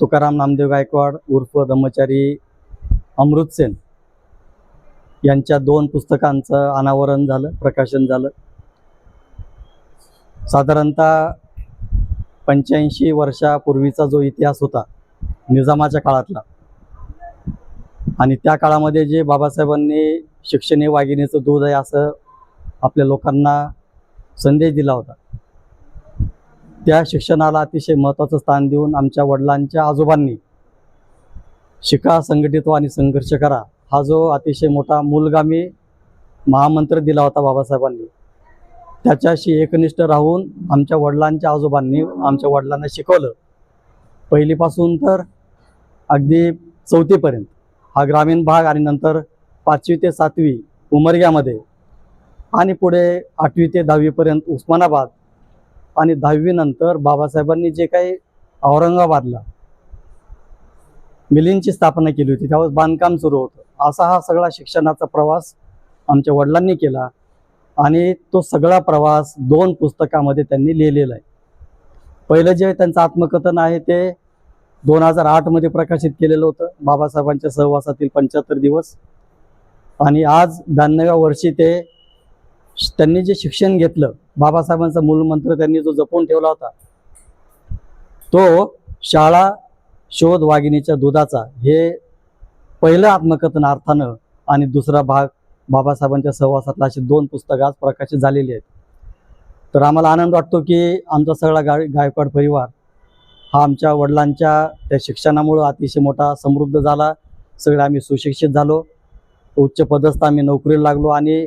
तुकाराम नामदेव गायकवाड उर्फ ब्रह्मचारी अमृतसेन यांच्या दोन पुस्तकांचं अनावरण झालं प्रकाशन झालं. साधारणतः पंच्याऐंशी वर्षापूर्वीचा जो इतिहास होता निजामाच्या काळातला आणि त्या काळामध्ये जे बाबासाहेबांनी शिक्षणे वाघिणीचं दूध आहे असं आपल्या लोकांना संदेश दिला होता. त्या शिक्षणाला अतिशय महत्त्वाचं स्थान देऊन आमच्या वडिलांच्या आजोबांनी शिका संघटित आणि संघर्ष करा हा जो अतिशय मोठा मूलगामी महामंत्र दिला होता बाबासाहेबांनी. त्याच्याशी एकनिष्ठ राहून आमच्या वडिलांच्या आजोबांनी आमच्या वडिलांना शिकवलं. पहिलीपासून तर अगदी चौथीपर्यंत हा ग्रामीण भाग आणि नंतर पाचवी ते सातवी उमरग्यामध्ये आणि पुढे आठवी ते दहावीपर्यंत उस्मानाबाद आणि दहावीनंतर बाबासाहेबांनी जे काही औरंगाबादला मिलींची स्थापना केली होती त्यावेळेस बांधकाम सुरू होतं. असा हा सगळा शिक्षणाचा प्रवास आमच्या वडिलांनी केला आणि तो सगळा प्रवास दोन पुस्तकामध्ये त्यांनी लिहिलेला आहे. पहिलं जे त्यांचं आत्मकथन आहे ते दोन हजार आठमध्ये प्रकाशित केलेलं होतं. बाबासाहेबांच्या सहवासातील पंच्याहत्तर दिवस. आणि आज ब्याण्णव्या वर्षी ते त्यांनी जे शिक्षण घेतलं बाबासाहेबांचा मूलमंत्र त्यांनी जो जपून ठेवला होता तो शाळा शोध वाघिणीच्या दुधाचा हे पहिलं आत्मकथन अर्थानं आणि दुसरा भाग बाबासाहेबांच्या सहवासातला अशी दोन पुस्तकं आज प्रकाशित झालेली आहेत. तर आम्हाला आनंद वाटतो की आमचा सगळा गा गायकवाड परिवार हा आमच्या वडिलांच्या त्या शिक्षणामुळं अतिशय मोठा समृद्ध झाला. सगळे आम्ही सुशिक्षित झालो. उच्च पदस्थ आम्ही नोकरीला लागलो आणि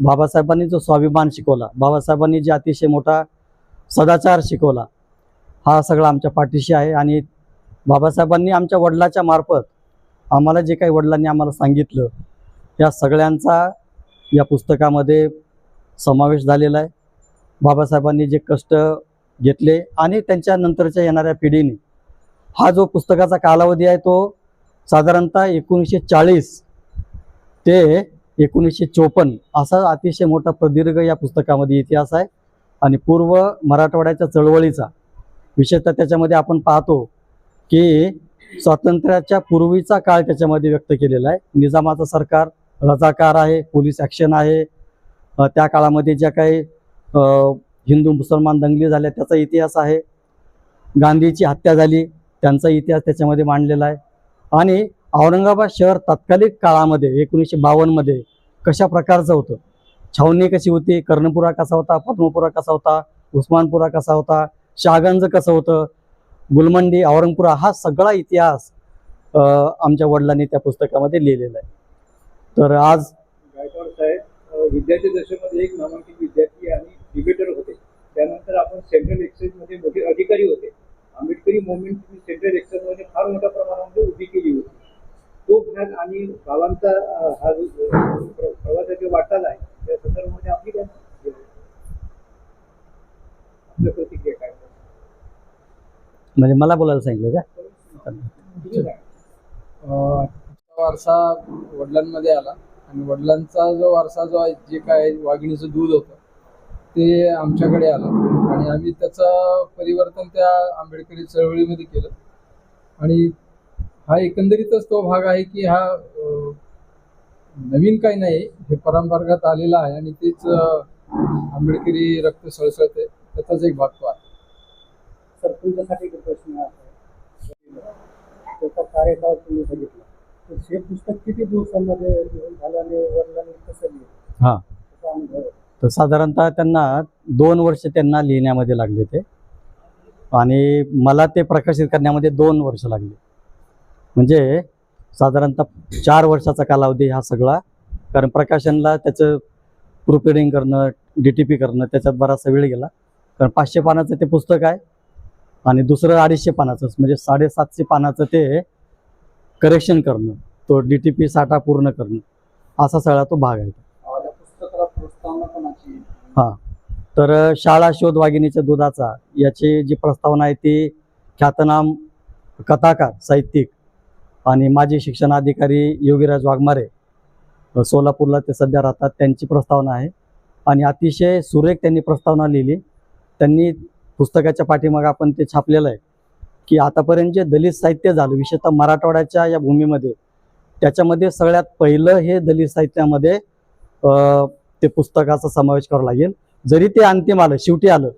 बाबासाहेबांनी जो स्वाभिमान शिकवला बाबासाहेबांनी जे अतिशय मोठा सदाचार शिकवला हा सगळा आमच्या पाठीशी आहे आणि बाबासाहेबांनी आमच्या वडिलाच्या मार्फत आम्हाला जे काही वडिलांनी आम्हाला सांगितलं या सगळ्यांचा या पुस्तकामध्ये समावेश झालेला आहे. बाबासाहेबांनी जे कष्ट घेतले आणि त्यांच्या नंतरच्या येणाऱ्या पिढीने हा जो पुस्तकाचा कालावधी आहे तो साधारणतः एकोणीसशे चाळीस ते एकोणीसशे चोपन्न असा अतिशय मोठा प्रदीर्घ या पुस्तकामध्ये इतिहास आहे. आणि पूर्व मराठवाड्याच्या चळवळीचा विशेषतः त्याच्यामध्ये आपण पाहतो की स्वातंत्र्याच्या पूर्वीचा काळ त्याच्यामध्ये व्यक्त केलेला आहे. निजामाचं सरकार रजाकार आहे पोलीस ॲक्शन आहे. त्या काळामध्ये ज्या काही हिंदू मुसलमान दंगली झाल्या त्याचा इतिहास आहे. गांधीची हत्या झाली त्यांचा इतिहास त्याच्यामध्ये मांडलेला आहे. आणि औरंगाबाद शहर तत्कालिक काळामध्ये एकोणीसशे बावन्नमध्ये कशा प्रकारचं होतं? छावणी कशी होती? कर्णपुरा कसा होता? पद्मपुरा कसा होता? उस्मानपुरा कसा होता? शहागंज कसं होतं? गुलमंडी औरंगपुरा हा सगळा इतिहास आमच्या वडिलांनी त्या पुस्तकामध्ये लिहिलेला आहे. तर आज विद्यार्थी दशेमध्ये एक नामांकित विद्यार्थी आणि डिबेटर होते. त्यानंतर आपण सेंट्रल एक्सचेंजमध्ये मोठे अधिकारी होते. आंबेडकरी मुवमेंट तुम्ही सेंट्रल एक्सचेंजमध्ये फार मोठ्या प्रमाणामध्ये उभी केली होती तो भाग आणि बाबांचा अ, हा जो अ, प्र- प्रवासाची वाटचाल आहे त्या संदर्भामध्ये आपली काय मत? आपल्या प्रतिक्रिया काय म्हणजे मला बोलायला सांगितलं का? काय? वारसा वडिलांमध्ये आला आणि वडिलांचा जो वारसा जो आहे जे काय वाघिणीचं दूध होतं ते आमच्याकडे आलं. आणि आम्ही त्याचं परिवर्तन त्या आंबेडकरी चळवळीमध्ये केलं. आणि हा एकंदरीतच तो भाग आहे की हा नवीन काही नाही हे परंपरागत आलेला आहे आणि तेच आंबेडकरी रक्त सळसळते त्याचाच एक भाग तो आहे. सर तुमच्यासाठी एक प्रश्न आहे. त्याचा कार्यकाळ तुम्ही बघितला. तर हे पुस्तक किती दिवसांमध्ये झालं आणि वडिलांनी कसं लिहिलं? हां. त्याचा अनुभव. आहे. तर साधारणतः त्यांना दोन वर्ष त्यांना लिहिण्यामध्ये लागले ते. आणि मला ते प्रकाशित करण्यामध्ये दोन वर्ष लागले. म्हणजे साधारणतः चार वर्षाचा कालावधी हा सगळा. कारण प्रकाशनला त्याचं प्रूफ रिडिंग करणं डी टी पी करणं त्याच्यात बराचसा वेळ गेला. कारण पाचशे पानाचं ते पुस्तक आहे. आणि दुसरं अडीचशे पानाचंच म्हणजे साडेसातशे पानाचं ते करेक्शन करणं तो डी टी पी साठा पूर्ण करणं असा सगळा तो भाग आहे. हां. तर शाळा शोध वाघिणीच्या दुधाचा याची जी प्रस्तावना आहे ती ख्यातनाम कथाकार साहित्यिक आणि माजी शिक्षणाधिकारी योगीराज वाघमारे सोलापूरला ते सध्या राहतात त्यांची प्रस्तावना आहे. आणि अतिशय सुरेख त्यांनी प्रस्तावना लिहिली. त्यांनी पुस्तकाच्या पाठीमागं आपण ते छापलेलं आहे की आतापर्यंत जे दलित साहित्य झालं विशेषतः मराठवाड्याच्या या भूमीमध्ये त्याच्यामध्ये सगळ्यात पहिलं हे दलित साहित्यामध्ये ते पुस्तकाचा समावेश करावा लागेल. जरी ते अंतिम आलं शेवटी आलं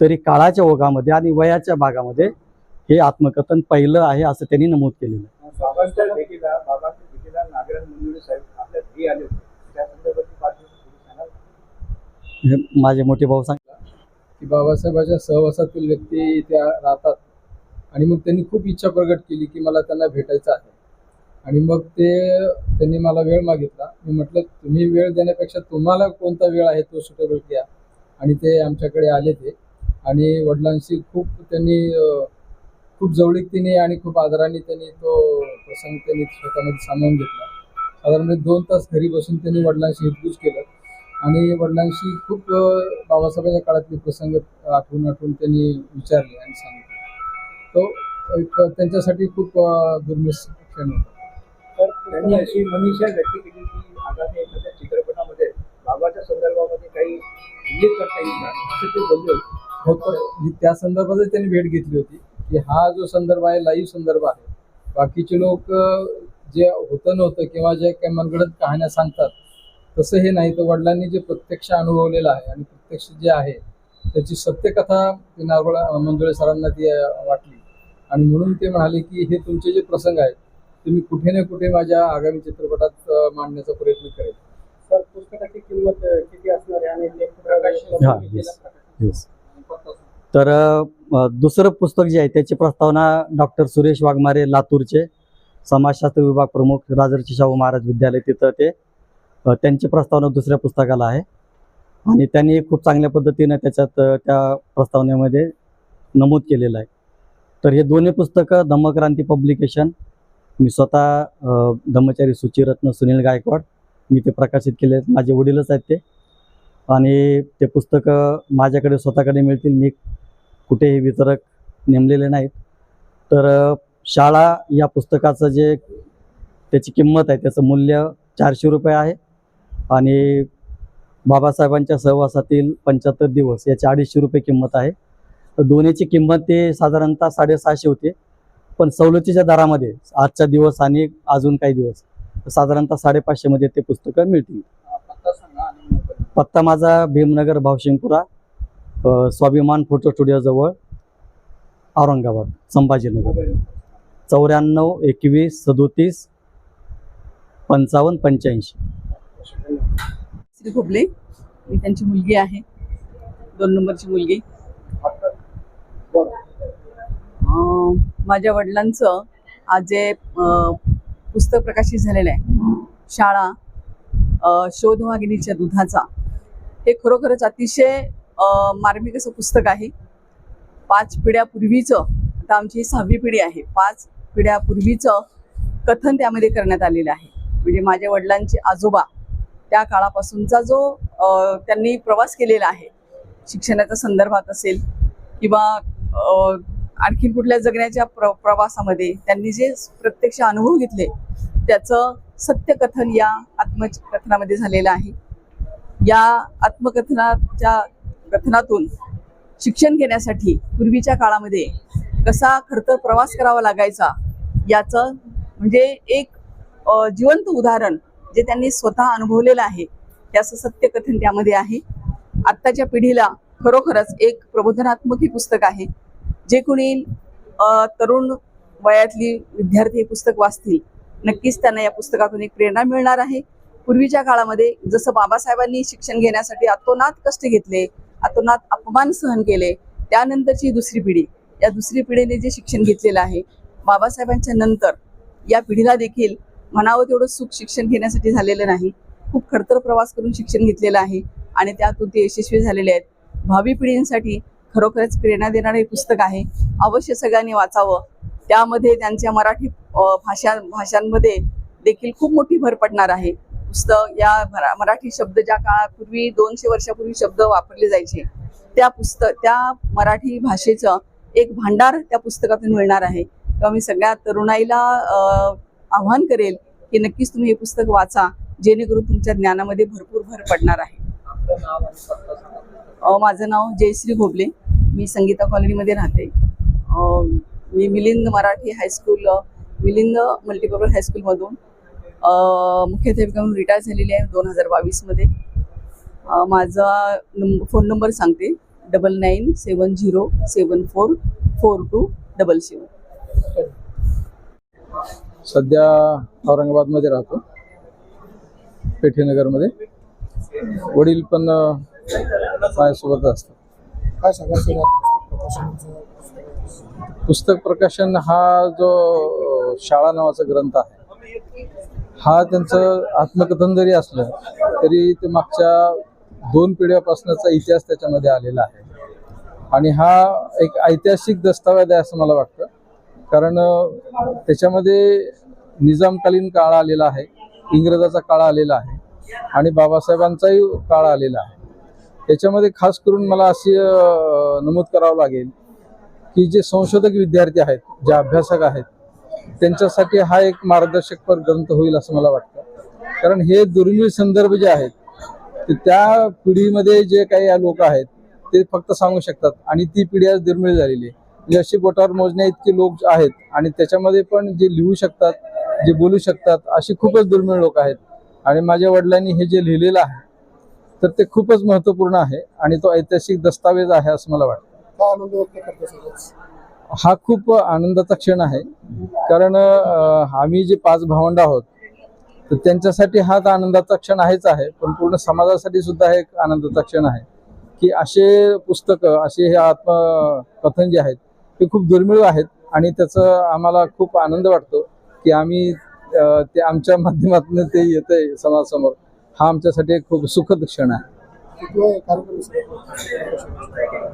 तरी काळाच्या ओघामध्ये आणि वयाच्या भागामध्ये हे आत्मकथन पहिलं आहे असं त्यांनी नमूद केलेलं आहे. माझे मोठे भाऊ सांग की बाबासाहेबांच्या सहवासातील व्यक्ती त्या राहतात. आणि मग त्यांनी खूप इच्छा प्रकट केली की मला त्यांना भेटायचं आहे. आणि मग ते त्यांनी मला वेळ मागितला. मी म्हटलं तुम्ही वेळ देण्यापेक्षा तुम्हाला कोणता वेळ आहे तो सुटेबल घ्या. आणि ते आमच्याकडे आले ते. आणि वडिलांशी खूप त्यांनी खूप जवळीकतीने आणि खूप आदराने त्यांनी तो प्रसंग त्यांनी स्वतःमध्ये सामावून घेतला. साधारणपणे दोन तास घरी बसून त्यांनी वडिलांशी हितगुज केलं. आणि वडिलांशी खूप बाबासाहेबांच्या काळातले प्रसंग आठवून आठवून त्यांनी विचारले आणि सांगितले. तो एक त्यांच्यासाठी खूप दुर्मिळ क्षण होता. तर त्यांनी अशी मनीषा व्यक्त केली की आगामी एखाद्या चित्रपटामध्ये बाबाच्या संदर्भामध्ये काही उल्लेख करता येईल असं ते बोलले होते. हो तर त्या संदर्भातच त्यांनी भेट घेतली होती की हा जो संदर्भ आहे लाईव्ह संदर्भ आहे. बाकीचे लोक जे होतं नव्हतं किंवा जे काही मनगडत कहाण्या सांगतात तसं हे नाही तर वडिलांनी जे प्रत्यक्ष अनुभवलेलं आहे आणि प्रत्यक्ष जे आहे त्याची सत्यकथा ते नारवळ मंजुळे सरांना ती वाटली आणि म्हणून ते म्हणाले की हे तुमचे जे प्रसंग आहेत तुम्ही कुठे ना कुठे माझ्या आगामी चित्रपटात मांडण्याचा प्रयत्न करेल तर पुस्तकाची किंमत अ, किती असणार आहे आणि ते प्रकाशन हा, किती yes. केलं प्रकाशन? Yes. तर अ, दुसरं पुस्तक जे आहे त्याची प्रस्तावना डॉक्टर सुरेश वाघमारे लातूरचे समाजशास्त्र विभाग प्रमुख राजर्षी शाहू महाराज विद्यालय तिथं ते त्यांची प्रस्तावना दुसऱ्या पुस्तकाला आहे. आणि त्यांनी खूप चांगल्या पद्धतीनं त्याच्यात त्या प्रस्तावनेमध्ये नमूद केलेलं आहे. तर हे दोन्ही पुस्तकं धम्मक्रांती पब्लिकेशन मी स्वतः धम्मचारी सुचिरत्न सुनील गायकवाड मी ते प्रकाशित केले आहेत. माझे वडीलच आहेत ते. आणि ते पुस्तकं माझ्याकडे स्वतःकडे मिळतील. मी कुठेही वितरक नेमलेले नाहीत. तर शाळा या पुस्तकाचं जे त्याची किंमत आहे त्याचं मूल्य चारशे रुपये आहे. आणि बाबासाहेबांच्या सहवासातील पंच्याहत्तर दिवस याची अडीचशे रुपये किंमत आहे. तर दोन्हीची किंमत ते साधारणतः साडेसहाशे होते. पण सवलतीच्या दरामध्ये आजचा दिवस आणि अजून काही दिवस साधारणतः साडेपाचशेमध्ये ते पुस्तकं मिळतील. पत्ता माझा भीमनगर भावशिंगपुरा स्वाभिमान फोटो स्टुडिओजवळ औरंगाबाद संभाजीनगर. चौऱ्याण्णव एकवीस सदोतीस पंचावन्न पंच्याऐंशी. श्री खोबले. मी त्यांची मुलगी आहे. दोन नंबरची मुलगी. अं, माझ्या वडिलांचं आज जे अं, पुस्तक प्रकाशित झालेलं आहे शाळा अं, शोधवागिनीच्या दुधाचा हे खरोखरच अतिशय अं, मार्मिक असं पुस्तक आहे. पाच पिढ्यापूर्वीचं आता आमची ही सहावी पिढी आहे पाच पिढ्यापूर्वीचं कथन त्यामध्ये करण्यात आलेलं आहे. म्हणजे माझ्या वडिलांचे आजोबा त्या काळापासूनचा जो त्यांनी प्रवास केलेला आहे शिक्षणाच्या संदर्भात असेल किंवा आणखी आणखीन कुठल्या जगण्याच्या प्र प्रवासामध्ये त्यांनी जे प्रत्यक्ष अनुभव घेतले त्याचं सत्यकथन या आत्मकथनामध्ये झालेलं आहे. या आत्मकथनाच्या कथनातून शिक्षण घेण्यासाठी पूर्वीच्या काळामध्ये कसा खरतर प्रवास करावा लागायचा याचं म्हणजे एक जिवंत उदाहरण जे त्यांनी स्वतः अनुभवलेलं आहे त्याचं सत्यकथन त्यामध्ये आहे. आत्ताच्या पिढीला खरोखरच एक प्रबोधनात्मक हे पुस्तक आहे जे कोणी तरुण वयातली विद्यार्थी हे पुस्तक वाचतील नक्कीच त्यांना या पुस्तकातून एक प्रेरणा मिळणार आहे. पूर्वीच्या काळामध्ये जसं बाबासाहेबांनी शिक्षण घेण्यासाठी अतोनात कष्ट घेतले अतोनात अपमान सहन केले त्यानंतरची दुसरी पिढी या दुसरी पिढीने जे शिक्षण घेतलेलं आहे बाबासाहेबांच्या नंतर या पिढीला देखील म्हणावं तेवढं सुख शिक्षण घेण्यासाठी झालेलं नाही. खूप खडतर प्रवास करून शिक्षण घेतलेलं आहे आणि त्यातून ते यशस्वी झालेले आहेत. भावी पिढींसाठी खरोखरच प्रेरणा देणारं हे पुस्तक आहे. अवश्य सगळ्यांनी वाचावं. त्यामध्ये त्यांच्या मराठी भाषा भाषांमध्ये देखील खूप मोठी भर पडणार आहे. पुस्तक या मराठी शब्द ज्या काळापूर्वी दोनशे वर्षापूर्वी शब्द वापरले जायचे त्या पुस्तक त्या मराठी भाषेचं एक भांडार त्या पुस्तकातून मिळणार आहे. तेव्हा मी सगळ्या तरुणाईला आव्हान करेल की नक्कीच तुम्ही हे पुस्तक वाचा जेणेकरून तुमच्या ज्ञानामध्ये भरपूर भर पडणार आहे. माझं नाव जयश्री घोबले मी संगीता कॉलनीमध्ये राहते. मी Milind Marathi high school Milind multipurpose हायस्कूलमधून मुख्याध्यापिका म्हणून रिटायर झालेली आहे दोन हजार बावीसमध्ये माझा नंब फोन नंबर सांगते. Double nine seven zero seven four four two double seven सध्या औरंगाबादमध्ये राहतो. पेठेनगरमध्ये. वडील पण माझ्यासोबत असतात. काय सांगा पुस्तक प्रकाशन हा जो शाळा नावाचा ग्रंथ आहे हा त्यांचं आत्मकथन जरी असलं तरी ते मागच्या दोन पिढ्यापासूनचा इतिहास त्याच्यामध्ये आलेला आहे. आणि हा एक ऐतिहासिक दस्तावेज आहे असं मला वाटतं. कारण त्याच्यामध्ये निजामकालीन काळ आलेला आहे इंग्रजाचा काळ आलेला आहे आणि बाबासाहेबांचाही काळ आलेला आहे. त्याच्यामध्ये खास करून मला असे नमूद करावं लागेल की जे संशोधक विद्यार्थी आहेत जे अभ्यासक आहेत त्यांच्यासाठी हा एक मार्गदर्शकपर ग्रंथ होईल असं मला वाटतं. कारण हे दुर्मिळ संदर्भ जे आहेत ते त्या पिढीमध्ये जे काही लोक आहेत ते फक्त सांगू शकतात आणि ती पिढी आज दुर्मिळ झालेली आहे. अशी बोटावर मोजण्या इतके लोक आहेत आणि त्याच्यामध्ये पण जे लिहू शकतात जे बोलू शकतात अशी खूपच दुर्मिळ लोक आहेत. आणि माझ्या वडिलांनी हे जे लिहिलेलं आहे तर ते खूपच महत्त्वपूर्ण आहे आणि तो ऐतिहासिक दस्तावेज आहे असं मला वाटतं. हा खूप आनंदाचा क्षण आहे. कारण आम्ही जे पाच भावंड आहोत तर त्यांच्यासाठी हा तर आनंदाचा क्षण आहेच आहे. पण पूर्ण समाजासाठी सुद्धा हे एक आनंदाचा क्षण आहे. की असे पुस्तकं असे हे आत्मकथन जे आहेत ते खूप दुर्मिळ आहेत आणि त्याचं आम्हाला खूप आनंद वाटतो की आम्ही ते आमच्या माध्यमातून ते येत आहे समाजासमोर. हा आमच्यासाठी एक खूप सुखद क्षण आहे. प्रकाशनाचा?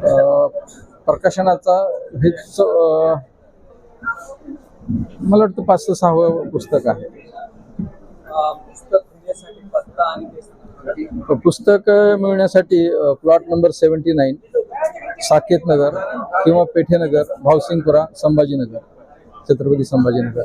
अ, प्रकाशनाचा हेच अ, मला वाटतं पाच ते सहावं पुस्तक आहे. पुस्तक मिळण्यासाठी plot number seventy nine. Saket Nagar किंवा पेठेनगर भावसिंगपुरा संभाजीनगर छत्रपती संभाजीनगर.